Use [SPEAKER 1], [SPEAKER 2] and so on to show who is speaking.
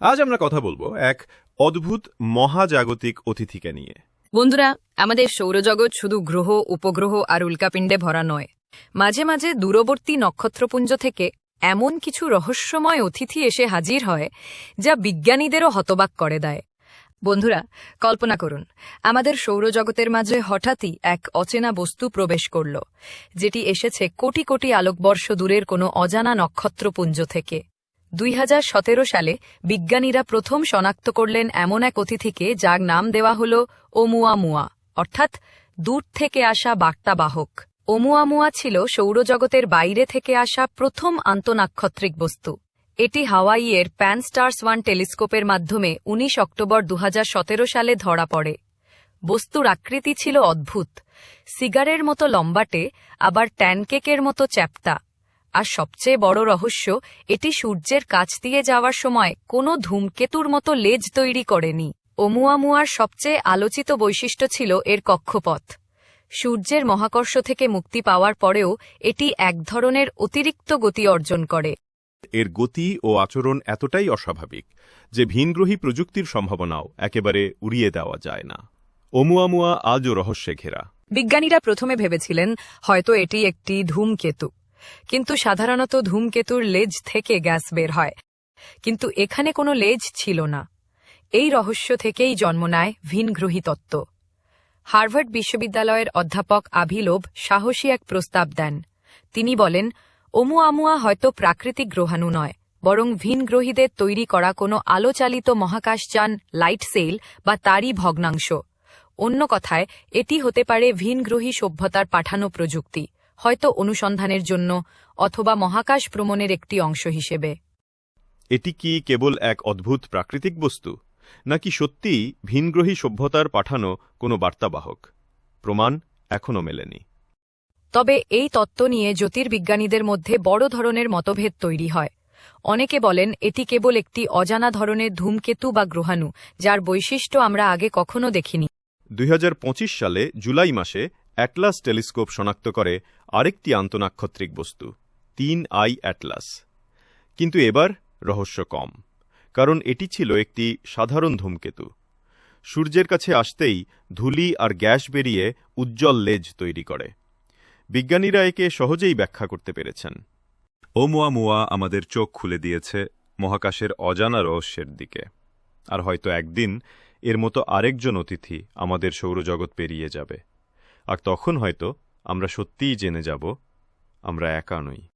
[SPEAKER 1] আজ আমরা কথা বলব এক অদ্ভুত মহাজাগতিক অতিথিকে নিয়ে।
[SPEAKER 2] বন্ধুরা, আমাদের সৌরজগৎ শুধু গ্রহ, উপগ্রহ আর উল্কাপিণ্ডে ভরা নয়। মাঝে মাঝে দূরবর্তী নক্ষত্রপুঞ্জ থেকে এমন কিছু রহস্যময় অতিথি এসে হাজির হয়, যা বিজ্ঞানীদেরও হতবাক করে দেয়। বন্ধুরা, কল্পনা করুন, আমাদের সৌরজগতের মাঝে হঠাৎই এক অচেনা বস্তু প্রবেশ করল, যেটি এসেছে কোটি কোটি আলোকবর্ষ দূরের কোনো অজানা নক্ষত্রপুঞ্জ থেকে। দুই হাজার সতেরো সালে বিজ্ঞানীরা প্রথম শনাক্ত করলেন এমন এক অতিথিকে যার নাম দেওয়া হল ওমুয়ামুয়া, অর্থাৎ দূর থেকে আসা বার্তাবাহক। ওমুয়ামুয়া ছিল সৌরজগতের বাইরে থেকে আসা প্রথম আন্তনাক্ষত্রিক বস্তু। এটি হাওয়াইয়ের প্যান স্টার্স ওয়ান টেলিস্কোপের মাধ্যমে ১৯ অক্টোবর দু হাজার সতেরো সালে ধরা পড়ে। বস্তুর আকৃতি ছিল অদ্ভুত। সিগারের মতো লম্বাটে, আবার ট্যানকেকের মতো চ্যাপ্টা। আর সবচেয়ে বড় রহস্য এটি সূর্যের কাছ দিয়ে যাওয়ার সময় কোনো ধূমকেতুর মতো লেজ তৈরি করেনি। ওমুয়ামুয়ার সবচেয়ে আলোচিত বৈশিষ্ট্য ছিল এর কক্ষপথ। সূর্যের মহাকর্ষ থেকে মুক্তি পাওয়ার পরেও এটি এক ধরনের অতিরিক্ত গতি অর্জন করে।
[SPEAKER 1] এর গতি ও আচরণ এতটাই অস্বাভাবিক যে ভিনগ্রহী প্রযুক্তির সম্ভাবনাও একেবারে উড়িয়ে দেওয়া যায় না। ওমুয়ামুয়া আজও রহস্যে ঘেরা।
[SPEAKER 2] বিজ্ঞানীরা প্রথমে ভেবেছিলেন হয়তো এটি একটি ধূমকেতু। কিন্তু সাধারণত ধূমকেতুর লেজ থেকে গ্যাস বের হয়। কিন্তু এখানে কোনো লেজ ছিল না। এই রহস্য থেকেই জন্ম নেয় ভিনগ্রহী তত্ত্ব হার্ভার্ড বিশ্ববিদ্যালয়ের অধ্যাপক আভিলোভ সাহসী এক প্রস্তাব দেন। তিনি বলেন ওমুয়ামুয়া হয়তো প্রাকৃতিক গ্রহাণু নয়, বরং ভিনগ্রহীদের তৈরি করা কোনো আলোচালিত মহাকাশযান লাইট সেল বা তারই ভগ্নাংশ। অন্য কথায়, এটি হতে পারে ভিনগ্রহী সভ্যতার পাঠানো প্রযুক্তি। হয়তো অনুসন্ধানের জন্য অথবা মহাকাশ ভ্রমণের একটি অংশ হিসেবে।
[SPEAKER 1] এটি কি কেবল এক অদ্ভুত প্রাকৃতিক বস্তু নাকি সত্যিই ভিনগ্রহী সভ্যতার পাঠানো কোনো বার্তাবাহক? প্রমাণ এখনও মেলেনি।
[SPEAKER 2] তবে এই তত্ত্ব নিয়ে জ্যোতির্বিজ্ঞানীদের মধ্যে বড় ধরনের মতভেদ তৈরি হয়। অনেকে বলেন এটি কেবল একটি অজানা ধরনের ধূমকেতু বা গ্রহাণু যার বৈশিষ্ট্য আমরা আগে কখনো দেখিনি।
[SPEAKER 1] দুই হাজার পঁচিশ সালে জুলাই মাসে অ্যাটলাস টেলিস্কোপ শনাক্ত করে আরেকটি আন্তনাক্ষত্রিক বস্তু, তিন আই অ্যাটলাস। কিন্তু এবার রহস্য কম, কারণ এটি ছিল একটি সাধারণ ধূমকেতু। সূর্যের কাছে আসতেই ধুলি আর গ্যাস বেরিয়ে উজ্জ্বল লেজ তৈরি করে। বিজ্ঞানীরা একে সহজেই ব্যাখ্যা করতে পেরেছেন। ওমুয়ামুয়া আমাদের চোখ খুলে দিয়েছে মহাকাশের অজানা রহস্যের দিকে। আর হয়তো একদিন এর মতো আরেকজন অতিথি আমাদের সৌরজগৎ পেরিয়ে যাবে। আর তখন হয়তো আমরা সত্যিই জেনে যাব আমরা একা নই।